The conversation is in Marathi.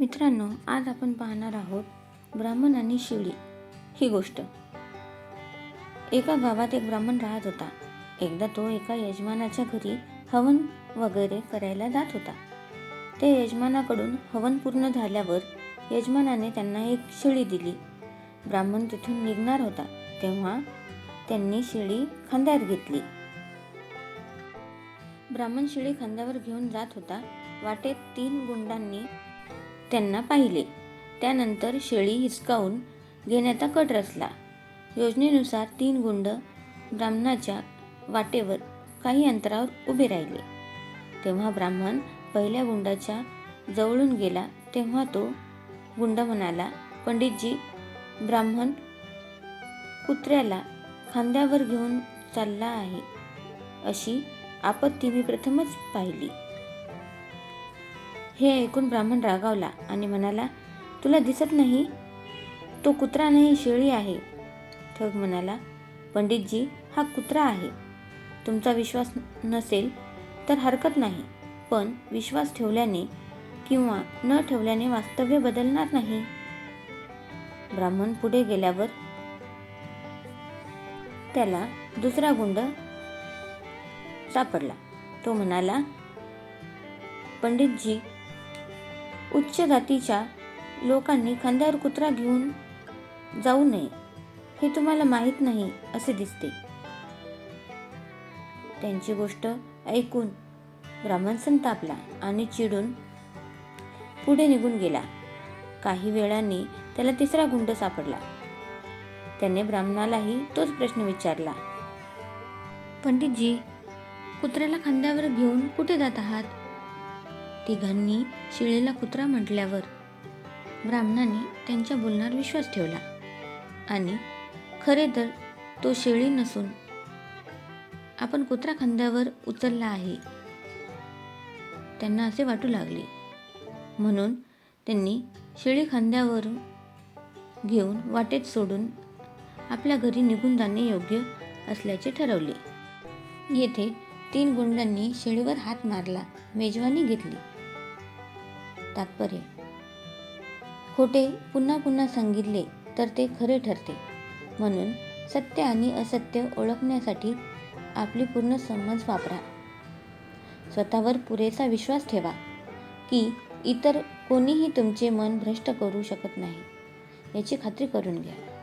मित्रांनो आज आपण पाहणार आहोत ब्राह्मण आणि शिळी ही गोष्ट. एका गावात एक ब्राह्मण राहत होता. एकदा तो एका यजमानाच्या घरी हवन वगैरे करायला जात होता. त्या यजमानाकडून हवन पूर्ण झाल्यावर यजमानाने त्यांना एक शिळी दिली. ब्राह्मण तिथून निघणार होता तेव्हा त्यांनी शिळी खांद्यावर घेतली. ब्राह्मण शिळी खांद्यावर घेऊन जात होता. वाटेत तीन गुंडांनी त्यांना पाहिले. त्यानंतर शेळी हिसकावून घेण्याचा कट रचला. योजनेनुसार तीन गुंड ब्राह्मणाच्या वाटेवर काही अंतरावर उभे राहिले. तेव्हा ब्राह्मण पहिल्या गुंडाच्या जवळून गेला. तेव्हा तो गुंड म्हणाला पंडितजी ब्राह्मण कुत्र्याला खांद्यावर घेऊन चालला आहे. अशी आपत्ती मी प्रथमच पाहिली. हे ऐकून ब्राह्मण रागावला आणि म्हणाला तुला दिसत नाही? तो कुत्रा नाही शेळी आहे. ठग म्हणाला पंडितजी हा कुत्रा आहे. तुमचा विश्वास नसेल तर हरकत नाही. पण विश्वास ठेवल्याने किंवा न ठेवल्याने वास्तव्य बदलणार नाही. ब्राह्मण पुढे गेल्यावर त्याला दुसरा गुंड सापडला. तो म्हणाला पंडितजी उच्च जातीच्या लोकांनी खांद्यावर कुत्रा घेऊन जाऊ नये हे तुम्हाला माहीत नाही असे दिसते. त्यांची गोष्ट ऐकून ब्राह्मण संतापला आणि चिडून पुढे निघून गेला. काही वेळांनी त्याला तिसरा गुंड सापडला. त्याने ब्राह्मणालाही तोच प्रश्न विचारला. पंडितजी कुत्र्याला खांद्यावर घेऊन कुठे जात आहात? तिघांनी शिळेला कुत्रा म्हटल्यावर ब्राह्मणाने त्यांच्या बोलण्यावर विश्वास ठेवला. आणि खरे तर तो शेळी नसून आपण कुत्रा खांद्यावर उचलला आहे. त्यांना असे वाटू लागले. म्हणून त्यांनी शेळी खांद्यावर घेऊन वाटेत सोडून आपल्या घरी निघून जाणे योग्य असल्याचे ठरवले. येथे तीन गुंडांनी शेळीवर हात मारला मेजवानी घेतली. तात्पर्य. खोटे पुन्हा पुन्हा सांगितले तर ते खरे ठरते. म्हणून सत्य आणि असत्य ओळखण्यासाठी आपली पूर्ण समज वापरा. स्वतःवर पुरेसा विश्वास ठेवा की इतर कोणीही तुमचे मन भ्रष्ट करू शकत नाही याची खात्री करून घ्या.